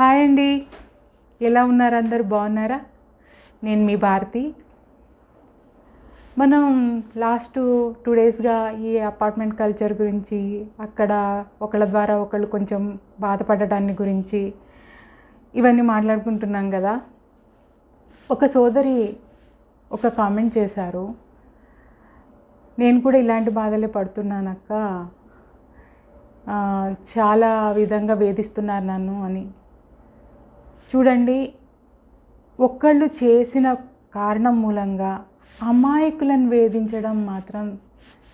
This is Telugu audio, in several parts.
హాయ్ అండి. ఎలా ఉన్నారు అందరు? బాగున్నారా? నేను మీ భారతి. మనం లాస్ట్ టూ డేస్గా ఈ అపార్ట్మెంట్ కల్చర్ గురించి అక్కడ ఒకళ్ళ ద్వారా ఒకళ్ళు కొంచెం బాధపడటాన్ని గురించి ఇవన్నీ మాట్లాడుకుంటున్నాం కదా. ఒక సోదరి ఒక కామెంట్ చేశారు. నేను కూడా ఇలాంటి బాధలే పడుతున్నానక్క. చాలా విధంగా వేధిస్తున్నారు నన్ను అని. చూడండి ఒక్కళ్ళు చేసిన కారణం మూలంగా అమాయకులను వేధించడం మాత్రం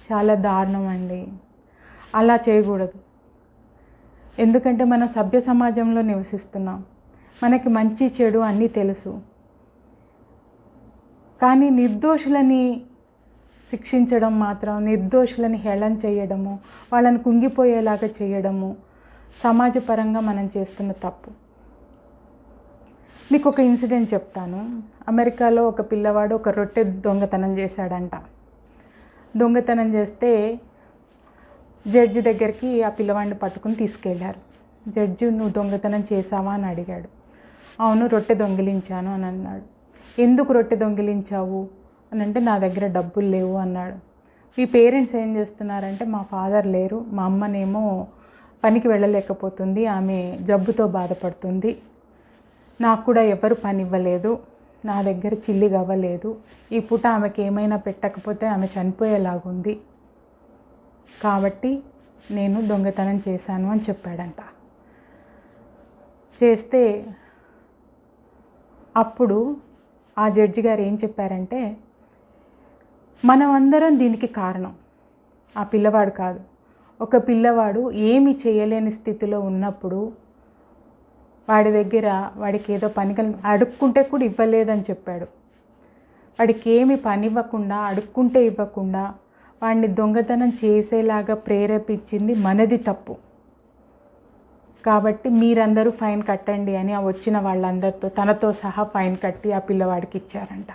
చాలా దారుణం అండి అలా చేయకూడదు. ఎందుకంటే మన సభ్య సమాజంలో నివసిస్తున్నాం. మనకి మంచి చెడు అన్నీ తెలుసు. కానీ నిర్దోషులని శిక్షించడం మాత్రం నిర్దోషులని హేళన చేయడము వాళ్ళని కుంగిపోయేలాగా చేయడము సమాజపరంగా మనం చేస్తున్న తప్పు. మీకు ఒక ఇన్సిడెంట్ చెప్తాను. అమెరికాలో ఒక పిల్లవాడు ఒక రొట్టె దొంగతనం చేశాడంట. దొంగతనం చేస్తే జడ్జి దగ్గరికి ఆ పిల్లవాడిని పట్టుకుని తీసుకెళ్ళారు జడ్జి నువ్వు దొంగతనం చేసావా అని అడిగాడు. అవును రొట్టె దొంగిలించాను అని అన్నాడు. ఎందుకు రొట్టె దొంగిలించావు? అని అంటే నా దగ్గర డబ్బులు లేవు అన్నాడు. మీ పేరెంట్స్ ఏం చేస్తున్నారంటే మా ఫాదర్ లేరు మా అమ్మనేమో పనికి వెళ్ళలేకపోతుంది ఆమె జబ్బుతో బాధపడుతుంది నాకు కూడా ఎవరు పని ఇవ్వలేదు నా దగ్గర చిల్లి అవ్వలేదు ఈ పూట ఆమెకి ఏమైనా పెట్టకపోతే ఆమె చనిపోయేలాగుంది. కాబట్టి నేను దొంగతనం చేశాను అని చెప్పాడంట. చేస్తే అప్పుడు ఆ జడ్జి గారు ఏం చెప్పారంటే మనమందరం దీనికి కారణం. ఆ పిల్లవాడు కాదు. ఒక పిల్లవాడు ఏమి చేయలేని స్థితిలో ఉన్నప్పుడు వాడి దగ్గర వాడికి ఏదో పని అడుక్కుంటే కూడా ఇవ్వలేదని చెప్పాడు. వాడికి ఏమి పని ఇవ్వకుండా అడుక్కుంటే ఇవ్వకుండా వాడిని దొంగతనం చేసేలాగా ప్రేరేపించింది మనది తప్పు. కాబట్టి మీరందరూ ఫైన్ కట్టండి అని ఆ వచ్చిన వాళ్ళందరితో తనతో సహా ఫైన్ కట్టి ఆ పిల్లవాడికి ఇచ్చారంట.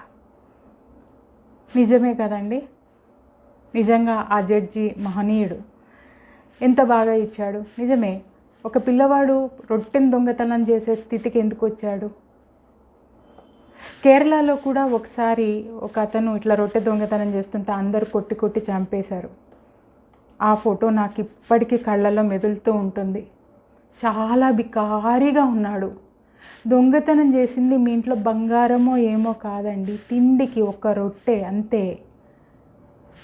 నిజమే కదండి? నిజంగా ఆ జడ్జి మహనీయుడు ఎంత బాగా ఇచ్చాడు? నిజమే. ఒక పిల్లవాడు రొట్టెను దొంగతనం చేసే స్థితికి ఎందుకు వచ్చాడు? కేరళలో కూడా ఒకసారి ఒక అతను ఇట్లా రొట్టె దొంగతనం చేస్తుంటే అందరూ కొట్టి కొట్టి చంపేశారు. ఆ ఫోటో నాకు ఇప్పటికీ కళ్ళలో మెదులుతూ ఉంటుంది. చాలా బికారిగా ఉన్నాడు. దొంగతనం చేసింది మీ ఇంట్లో బంగారమో ఏమో కాదండి తిండికి ఒక రొట్టె అంతే.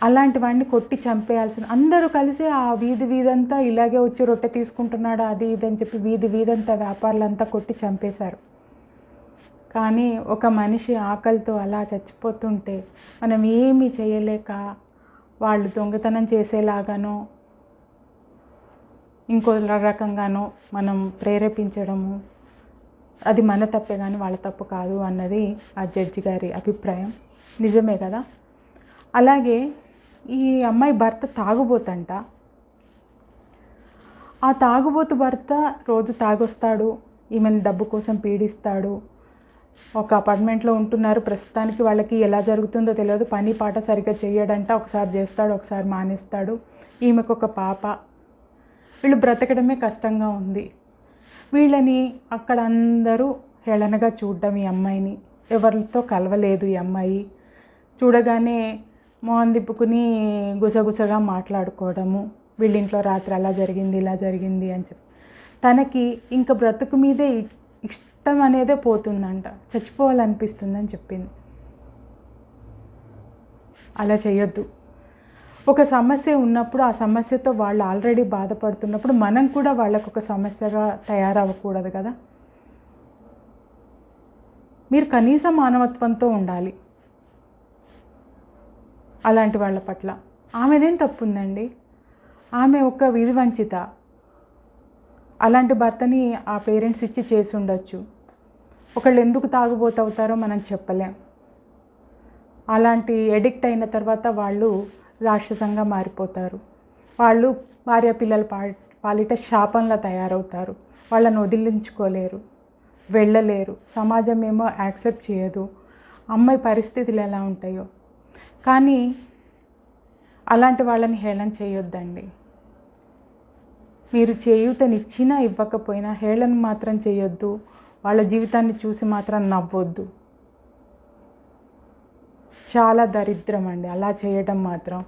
అలాంటి వాడిని కొట్టి చంపేయాల్సిన అందరూ కలిసి ఆ వీధి వీధంతా ఇలాగే వచ్చి రొట్టె తీసుకుంటున్నాడు అది ఇది అని చెప్పి వీధి వీధంతా వ్యాపారులంతా కొట్టి చంపేశారు. కానీ ఒక మనిషి ఆకలితో అలా చచ్చిపోతుంటే మనం ఏమీ చేయలేక వాళ్ళు దొంగతనం చేసేలాగానో ఇంకో రకంగానో మనం ప్రేరేపించడము అది మన తప్పే కానీ వాళ్ళ తప్పు కాదు అన్నది ఆ జడ్జి గారి అభిప్రాయం. నిజమే కదా? అలాగే ఈ అమ్మాయి భర్త తాగుబోతంట. ఆ తాగుబోతు భర్త రోజు తాగొస్తాడు. ఈమెను డబ్బు కోసం పీడిస్తాడు. ఒక అపార్ట్మెంట్లో ఉంటున్నారు. ప్రస్తుతానికి వాళ్ళకి ఎలా జరుగుతుందో తెలియదు. పని పాట సరిగ్గా చేయడంట. ఒకసారి చేస్తాడు ఒకసారి మానేస్తాడు. ఈమెకు ఒక పాప. వీళ్ళు బ్రతకడమే కష్టంగా ఉంది. వీళ్ళని అక్కడ అందరూ హేళనగా చూడడం ఈ అమ్మాయిని. ఎవరితో కలవలేదు ఈ అమ్మాయి. చూడగానే మొహం దిప్పుకుని గుసగుసగా మాట్లాడుకోవడము. వీళ్ళింట్లో రాత్రి అలా జరిగింది ఇలా జరిగింది అని చెప్పి. తనకి ఇంకా బ్రతుకు మీదే ఇష్టం అనేదే పోతుందంట. చచ్చిపోవాలనిపిస్తుందని చెప్పింది. అలా చేయొద్దు. ఒక సమస్య ఉన్నప్పుడు ఆ సమస్యతో వాళ్ళు ఆల్రెడీ బాధపడుతున్నప్పుడు మనం కూడా వాళ్ళకు ఒక సమస్యగా తయారవ్వకూడదు కదా. మీరు కనీస మానవత్వంతో ఉండాలి. అలాంటి వాళ్ళ పట్ల. ఆమెదేం తప్పు ఉందండి ఆమె ఒక విధి వంచిత అలాంటి భర్తని ఆ పేరెంట్స్ ఇచ్చి చేసి ఉండొచ్చు. ఒకళ్ళు ఎందుకు తాగుబోతవుతారో మనం చెప్పలేం. అలాంటి ఎడిక్ట్ అయిన తర్వాత వాళ్ళు రాక్షసంగా మారిపోతారు. వాళ్ళు భార్య పిల్లల పా పాలిట శాపంలా తయారవుతారు. వాళ్ళని వదిలించుకోలేరు. వెళ్ళలేరు. సమాజం ఏమో యాక్సెప్ట్ చేయదు. అమ్మాయి పరిస్థితులు ఎలా ఉంటాయో. కానీ అలాంటి వాళ్ళని హేళన చేయొద్దండి. మీరు చేయూతనిచ్చినా ఇవ్వకపోయినా హేళన మాత్రం చేయొద్దు. వాళ్ళ జీవితాన్ని చూసి మాత్రం నవ్వొద్దు. చాలా దరిద్రం అండి. అలా చేయడం మాత్రం.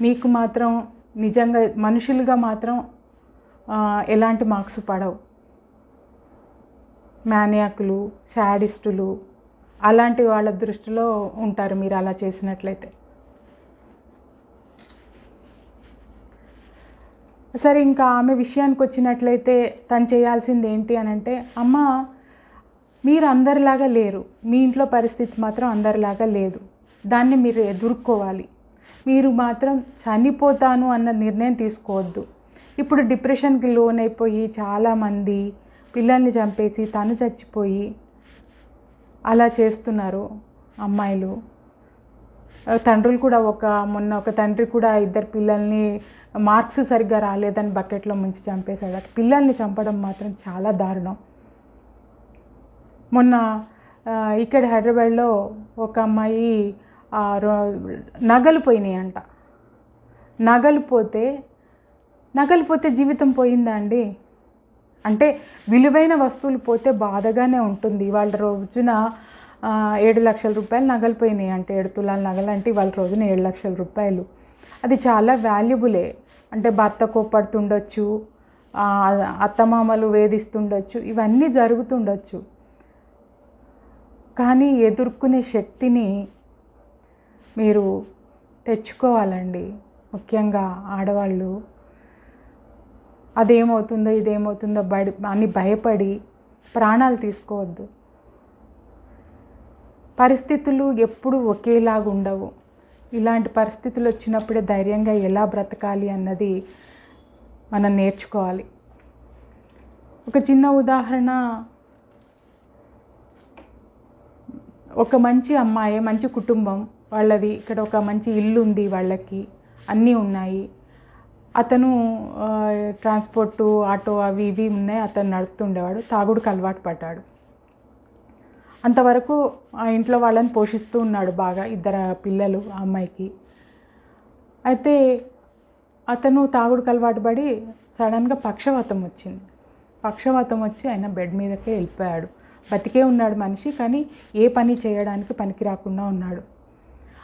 మీకు మాత్రం నిజంగా మనుషులుగా మాత్రం ఎలాంటి మార్క్స్ పడవు. మేనియాకులు షాడిస్టులు అలాంటి వాళ్ళ దృష్టిలో ఉంటారు మీరు అలా చేసినట్లయితే. సరే ఇంకా ఆమె విషయానికి వచ్చినట్లయితే తను చేయాల్సింది ఏంటి అని అంటే అమ్మ మీరు అందరిలాగా లేరు. మీ ఇంట్లో పరిస్థితి మాత్రం అందరిలాగా లేదు. దాన్ని మీరు ఎదుర్కోవాలి. మీరు మాత్రం చనిపోతాను అన్న నిర్ణయం తీసుకోవద్దు. ఇప్పుడు డిప్రెషన్కి లోన్ అయిపోయి చాలామంది పిల్లల్ని చంపేసి తను చచ్చిపోయి అలా చేస్తున్నారు అమ్మాయిలు. తండ్రులు కూడా ఒక మొన్న ఒక తండ్రి కూడా ఇద్దరు పిల్లల్ని మార్క్స్ సరిగ్గా రాలేదని బకెట్లో ముంచి చంపేశాడు. అటు పిల్లల్ని చంపడం మాత్రం చాలా దారుణం. మొన్న ఇక్కడ హైదరాబాద్లో ఒక అమ్మాయి రో- నగలు పోయినాయి అంట నగలు పోతే నగలు పోతే జీవితం పోయిందా అండి? అంటే విలువైన వస్తువులు పోతే బాధగానే ఉంటుంది. వాళ్ళ రోజున ఏడు లక్షల రూపాయలు నగలు పోయినాయి అంటే ఏడు తులాల నగలు అంటే వాళ్ళ రోజున ఏడు లక్షల రూపాయలు. అది చాలా వాల్యుబులే అంటే భర్త కోప్పడుతుండొచ్చు అత్తమామలు వేధిస్తుండొచ్చు ఇవన్నీ జరుగుతుండొచ్చు. కానీ ఎదుర్కొనే శక్తిని మీరు తెచ్చుకోవాలండి. ముఖ్యంగా ఆడవాళ్ళు. అదేమవుతుందో ఇదేమవుతుందో బడి అని భయపడి ప్రాణాలు తీసుకోవద్దు. పరిస్థితులు ఎప్పుడు ఒకేలాగా ఉండవు. ఇలాంటి పరిస్థితులు వచ్చినప్పుడే ధైర్యంగా ఎలా బ్రతకాలి అన్నది మనం నేర్చుకోవాలి. ఒక చిన్న ఉదాహరణ. ఒక మంచి అమ్మాయి మంచి కుటుంబం వాళ్ళది. ఇక్కడ ఒక మంచి ఇల్లు ఉంది వాళ్ళకి. అన్నీ ఉన్నాయి. అతను ట్రాన్స్పోర్టు ఆటో అవి ఇవి ఉన్నాయి. అతను నడుపుతుండేవాడు. తాగుడుకు అలవాటు పడ్డాడు. అంతవరకు ఆ ఇంట్లో వాళ్ళని పోషిస్తూ ఉన్నాడు బాగా ఇద్దరు పిల్లలు ఆ అమ్మాయికి. అయితే అతను తాగుడుకు అలవాటు పడి సడన్గా పక్షవాతం వచ్చింది. పక్షవాతం వచ్చి ఆయన బెడ్ మీదకే వెళ్ళిపోయాడు. బతికే ఉన్నాడు మనిషి కానీ ఏ పని చేయడానికి పనికి రాకుండా ఉన్నాడు.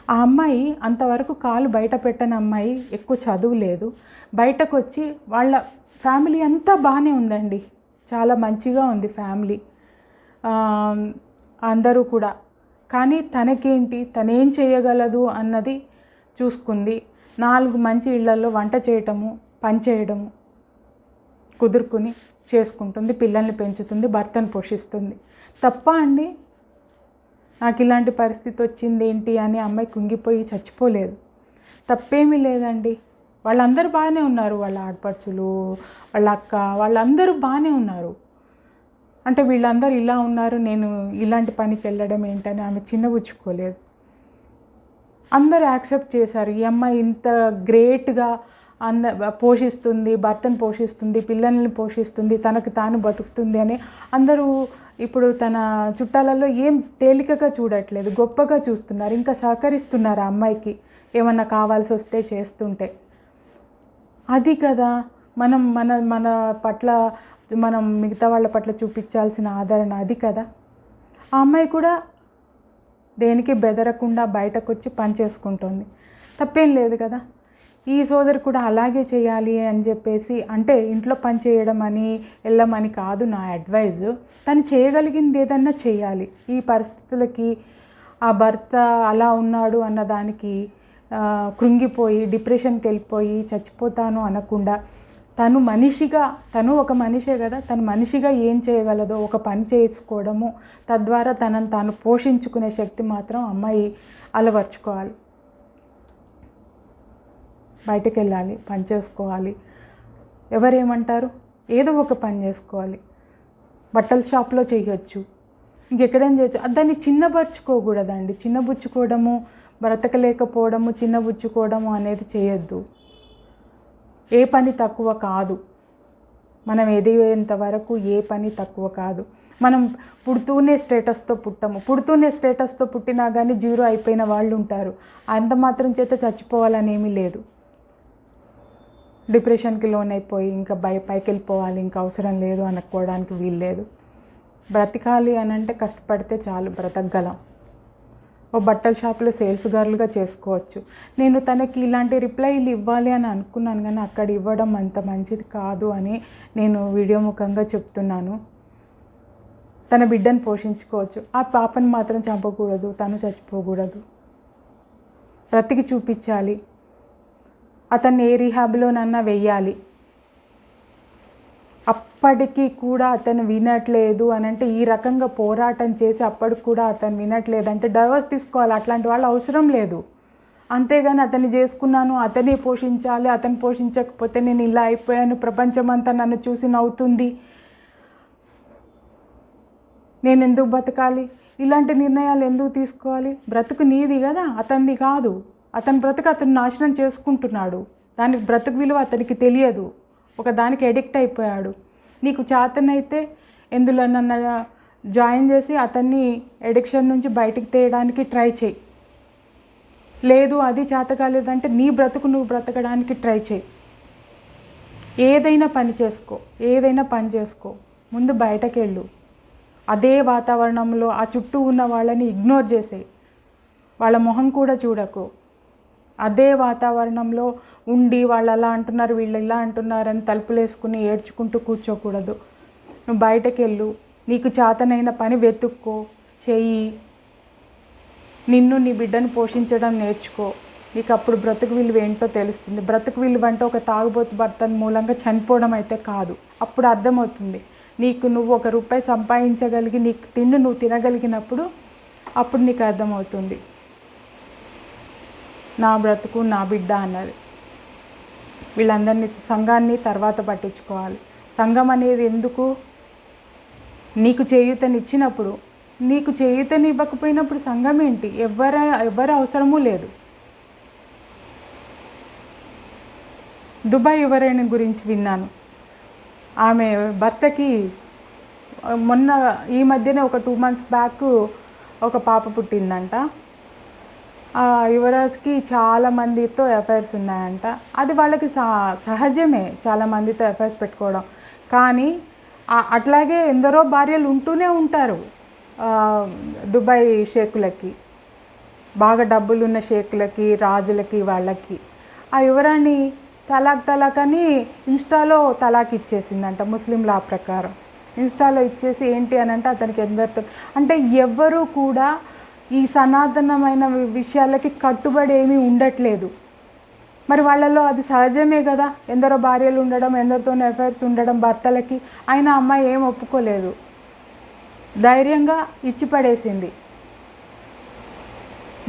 ఆ అమ్మాయి అంతవరకు కాలు బయట పెట్టని అమ్మాయి ఎక్కువ చదువు లేదు. బయటకు వచ్చి వాళ్ళ ఫ్యామిలీ అంతా బాగానే ఉందండి. చాలా మంచిగా ఉంది ఫ్యామిలీ. అందరూ కూడా. కానీ తనకేంటి? తనేం చేయగలదు అన్నది చూసుకుంది. నాలుగు మంచి ఇళ్ళలో వంట చేయటము పని చేయడము కుదురుకుని చేసుకుంటుంది పిల్లల్ని పెంచుతుంది భర్తను పోషిస్తుంది. తప్ప అండి నాకు ఇలాంటి పరిస్థితి వచ్చింది ఏంటి అని అమ్మాయి కుంగిపోయి చచ్చిపోలేదు. తప్పేమీ లేదండి. వాళ్ళందరూ బాగానే ఉన్నారు. వాళ్ళ ఆడపడుచులు వాళ్ళ అక్క వాళ్ళందరూ బాగానే ఉన్నారు. అంటే వీళ్ళందరూ ఇలా ఉన్నారు నేను ఇలాంటి పనికి వెళ్ళడం ఏంటని ఆమె చిన్నబుచ్చుకోలేదు. అందరూ యాక్సెప్ట్ చేశారు ఈ అమ్మాయి ఇంత గ్రేట్గా అంద పోషిస్తుంది భర్తను పోషిస్తుంది పిల్లల్ని పోషిస్తుంది తనకు తాను బతుకుతుంది అని అందరూ ఇప్పుడు తన చుట్టాలలో ఏం తేలికగా చూడట్లేదు గొప్పగా చూస్తున్నారు ఇంకా సహకరిస్తున్నారు ఆ అమ్మాయికి ఏమన్నా కావాల్సి వస్తే చేస్తుంటే. అది కదా మనం మన మన పట్ల మనం మిగతా వాళ్ళ పట్ల చూపించాల్సిన ఆదరణ అది కదా. ఆ అమ్మాయి కూడా దేనికి బెదరకుండా బయటకు వచ్చి పనిచేసుకుంటుంది తప్పేం లేదు కదా. ఈ సోదరు కూడా అలాగే చేయాలి అని చెప్పేసి అంటే ఇంట్లో పని చేయడం అని వెళ్ళమని కాదు నా అడ్వైజ్. తను చేయగలిగింది ఏదన్నా చేయాలి. ఈ పరిస్థితులకి ఆ భర్త అలా ఉన్నాడు అన్న దానికి కృంగిపోయి డిప్రెషన్కి వెళ్ళిపోయి చచ్చిపోతాను అనకుండా తను మనిషిగా తను ఒక మనిషే కదా తను మనిషిగా ఏం చేయగలదో ఒక పని చేసుకోవడము తద్వారా తనను తాను పోషించుకునే శక్తి మాత్రం అమ్మాయి అలవర్చుకోవాలి. బయటకు వెళ్ళాలి పని చేసుకోవాలి. ఎవరేమంటారు? ఏదో ఒక పని చేసుకోవాలి. బట్టల షాప్లో చేయొచ్చు. ఇంకెక్కడేం చేయొచ్చు. దాన్ని చిన్నబరుచుకోకూడదండి చిన్నబుచ్చుకోవడము బ్రతకలేకపోవడము చిన్నబుచ్చుకోవడము అనేది చేయొద్దు. ఏ పని తక్కువ కాదు. మనం ఎదిగేంత వరకు ఏ పని తక్కువ కాదు. మనం పుడుతూనే స్టేటస్తో పుట్టము. పుడుతూనే స్టేటస్తో పుట్టినా కానీ జీరో అయిపోయిన వాళ్ళు ఉంటారు. అంత మాత్రం చేత చచ్చిపోవాలని ఏమీ లేదు. డిప్రెషన్కి లోన్ అయిపోయి ఇంకా బై పైకి వెళ్ళిపోవాలి ఇంకా అవసరం లేదు. అనుకోవడానికి వీలు లేదు బ్రతకాలి అని అంటే కష్టపడితే చాలు. బ్రతకగలం. ఓ బట్టల షాప్లో సేల్స్ గర్ల్గా చేసుకోవచ్చు. నేను తనకి ఇలాంటి రిప్లైలు ఇవ్వాలి అని అనుకున్నాను కానీ అక్కడ ఇవ్వడం అంత మంచిది కాదు అని నేను వీడియో ముఖంగా చెప్తున్నాను. తన బిడ్డను పోషించుకోవచ్చు. ఆ పాపను మాత్రం చంపకూడదు తను చచ్చిపోకూడదు. బ్రతికి చూపించాలి. అతన్ని ఏ రీహాబ్లోనన్నా వెయ్యాలి. అప్పటికి కూడా అతను వినట్లేదు అని అంటే ఈ రకంగా పోరాటం చేసి అప్పటికి కూడా అతను వినట్లేదు అంటే డైవర్స్ తీసుకోవాలి అట్లాంటి వాళ్ళు అవసరం లేదు. అంతేగాని అతన్ని చేసుకున్నాను అతనే పోషించాలి అతను పోషించకపోతే నేను ఇలా అయిపోయాను ప్రపంచమంతా నన్ను చూసి నవ్వుతుంది. నేను ఎందుకు బతకాలి ఇలాంటి నిర్ణయాలు ఎందుకు తీసుకోవాలి? బ్రతుకు నీది కదా అతనిది కాదు. అతని బ్రతుకు అతను నాశనం చేసుకుంటున్నాడు. దానికి బ్రతుకు విలువ అతనికి తెలియదు. ఒక దానికి ఎడిక్ట్ అయిపోయాడు. నీకు చేతనైతే ఎందులోనన్నా జాయిన్ చేసి అతన్ని ఎడిక్షన్ నుంచి బయటికి తీయడానికి ట్రై చేయి. లేదు అది చేత కాలేదంటే నీ బ్రతుకు నువ్వు బ్రతకడానికి ట్రై చేయి. ఏదైనా పని చేసుకో ఏదైనా పని చేసుకో. ముందు బయటకు వెళ్ళు అదే వాతావరణంలో ఆ చుట్టూ ఉన్న వాళ్ళని ఇగ్నోర్ చేసేయి. వాళ్ళ మొహం కూడా చూడకు. అదే వాతావరణంలో ఉండి వాళ్ళు అలా అంటున్నారు వీళ్ళు ఇలా అంటున్నారు అని తలుపులు వేసుకుని ఏడ్చుకుంటూ కూర్చోకూడదు. నువ్వు బయటకు వెళ్ళు నీకు చేతనైన పని వెతుక్కో చెయ్యి. నిన్ను నీ బిడ్డను పోషించడం నేర్చుకో. నీకు అప్పుడు బ్రతుకు విలువ ఏంటో తెలుస్తుంది. బ్రతుకు విలువ అంటే ఒక తాగుబోతు భర్త మూలంగా చనిపోవడం అయితే కాదు. అప్పుడు అర్థమవుతుంది. నీకు నువ్వు ఒక రూపాయి సంపాదించగలిగి నీకు తిండి నువ్వు తినగలిగినప్పుడు అప్పుడు నీకు అర్థమవుతుంది. నా బ్రతుకు నా బిడ్డ అన్నది. వీళ్ళందరినీ సంఘాన్ని తర్వాత పట్టించుకోవాలి. సంఘం అనేది ఎందుకు? నీకు చేయూతనిచ్చినప్పుడు నీకు చేయూతని ఇవ్వకపోయినప్పుడు సంఘం ఏంటి? ఎవరు ఎవరి అవసరమూ లేదు. దుబాయ్ యువరాణి గురించి విన్నాను. ఆమె భర్తకి మొన్న ఈ మధ్యనే ఒక టూ మంత్స్ బ్యాక్ ఒక పాప పుట్టిందంట. యువరాజ్కి చాలా మందితో ఎఫైర్స్ ఉన్నాయంట. అది వాళ్ళకి సహజమే చాలా మందితో ఎఫైర్స్ పెట్టుకోవడం. కానీ అట్లాగే ఎందరో భార్యలు ఉంటూనే ఉంటారు దుబాయ్ షేకులకి. బాగా డబ్బులున్న షేకులకి రాజులకి వాళ్ళకి. ఆ యువరాణి తలాక్ తలాక్ అని ఇన్స్టాలో తలాక్ ఇచ్చేసిందంట ముస్లిం లా ప్రకారం. ఇన్స్టాలో ఇచ్చేసి ఏంటి అని అంటే అతనికి ఎందరితో అంటే ఎవ్వరూ కూడా ఈ సనాతనమైన విషయాలకి కట్టుబడి ఏమీ ఉండట్లేదు. మరి వాళ్ళలో అది సహజమే కదా? ఎందరో భార్యలు ఉండడం ఎందరితో అఫైర్స్ ఉండడం భర్తలకి. అయినా అమ్మాయి ఏం ఒప్పుకోలేదు. ధైర్యంగా ఇచ్చి పడేసింది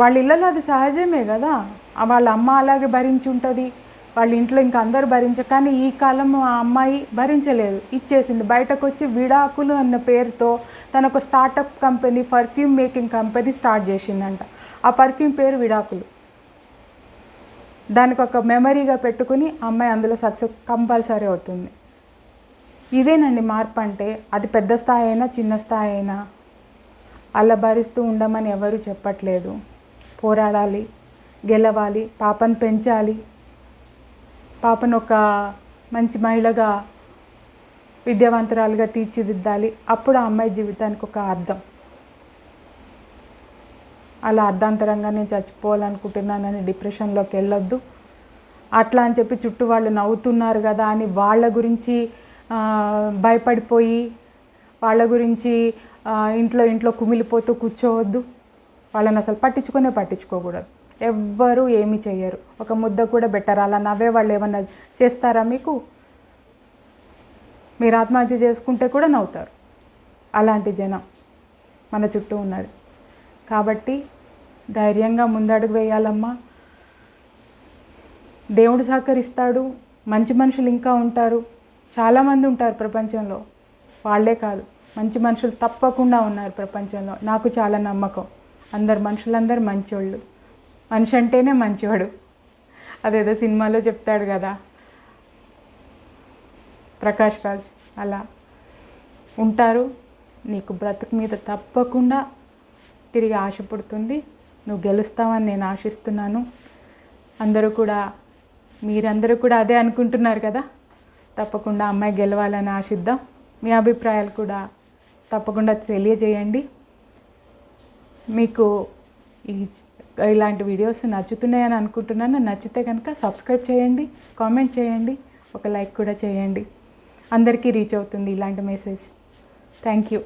వాళ్ళ ఇళ్ళలో అది సహజమే కదా? వాళ్ళ అమ్మ అలాగే భరించి ఉంటుంది. వాళ్ళ ఇంట్లో ఇంకా అందరు భరించ కానీ ఈ కాలం ఆ అమ్మాయి భరించలేదు. ఇచ్చేసింది. బయటకు వచ్చి విడాకులు అన్న పేరుతో తన ఒక startup company perfume making company start చేసిందంట. ఆ పర్ఫ్యూమ్ పేరు విడాకులు. దానికి ఒక మెమరీగా పెట్టుకుని అమ్మాయి అందులో సక్సెస్ కంపల్సరీ అవుతుంది. ఇదేనండి మార్పు అంటే అది పెద్ద స్థాయి అయినా చిన్న స్థాయి అయినా అలా భరిస్తూ ఉండమని ఎవరు చెప్పట్లేదు. పోరాడాలి గెలవాలి పాపను పెంచాలి. పాపను ఒక మంచి మహిళగా విద్యావంతురాలుగా తీర్చిదిద్దాలి. అప్పుడు ఆ అమ్మాయి జీవితానికి ఒక అర్థం. అలా అర్ధాంతరంగా నేను చచ్చిపోవాలనుకుంటున్నానని డిప్రెషన్లోకి వెళ్ళొద్దు. అట్లా అని చెప్పి చుట్టూ వాళ్ళు నవ్వుతున్నారు కదా అని వాళ్ళ గురించి భయపడిపోయి వాళ్ళ గురించి ఇంట్లో ఇంట్లో కుమిలిపోతూ కూర్చోవద్దు. వాళ్ళని అసలు పట్టించుకునే పట్టించుకోకూడదు. ఎవ్వరూ ఏమీ చేయరు ఒక ముద్ద కూడా బెటర్ అలా నవ్వే వాళ్ళు ఏమన్నా చేస్తారా మీకు? మీరు ఆత్మహత్య చేసుకుంటే కూడా నవ్వుతారు. అలాంటి జనం మన చుట్టూ ఉన్నది కాబట్టి ధైర్యంగా ముందడుగు వేయాలమ్మా. దేవుడు సహకరిస్తాడు. మంచి మనుషులు ఇంకా ఉంటారు. చాలామంది ఉంటారు ప్రపంచంలో. వాళ్ళే కాదు. మంచి మనుషులు తప్పకుండా ఉన్నారు ప్రపంచంలో. నాకు చాలా నమ్మకం. అందరు మనుషులందరూ మంచోళ్ళు. మనిషి అంటేనే మంచివాడు అదేదో సినిమాలో చెప్తాడు కదా. ప్రకాష్ రాజ్ అలా ఉంటారు. నీకు బ్రతుకు మీద తప్పకుండా తిరిగి ఆశ పుడుతుంది. నువ్వు గెలుస్తావని నేను ఆశిస్తున్నాను. అందరూ కూడా మీరందరూ కూడా అదే అనుకుంటున్నారు కదా? తప్పకుండా అమ్మాయి గెలవాలని ఆశిద్దాం. మీ అభిప్రాయాలు కూడా తప్పకుండా తెలియజేయండి. మీకు ఈ ఇలాంటి వీడియోస్ నచ్చుతున్నాయని అనుకుంటున్నాను. నచ్చితే కనుక సబ్స్క్రైబ్ చేయండి కామెంట్ చేయండి ఒక లైక్ కూడా చేయండి. అందరికీ రీచ్ అవుతుంది ఇలాంటి మెసేజ్ థ్యాంక్ యూ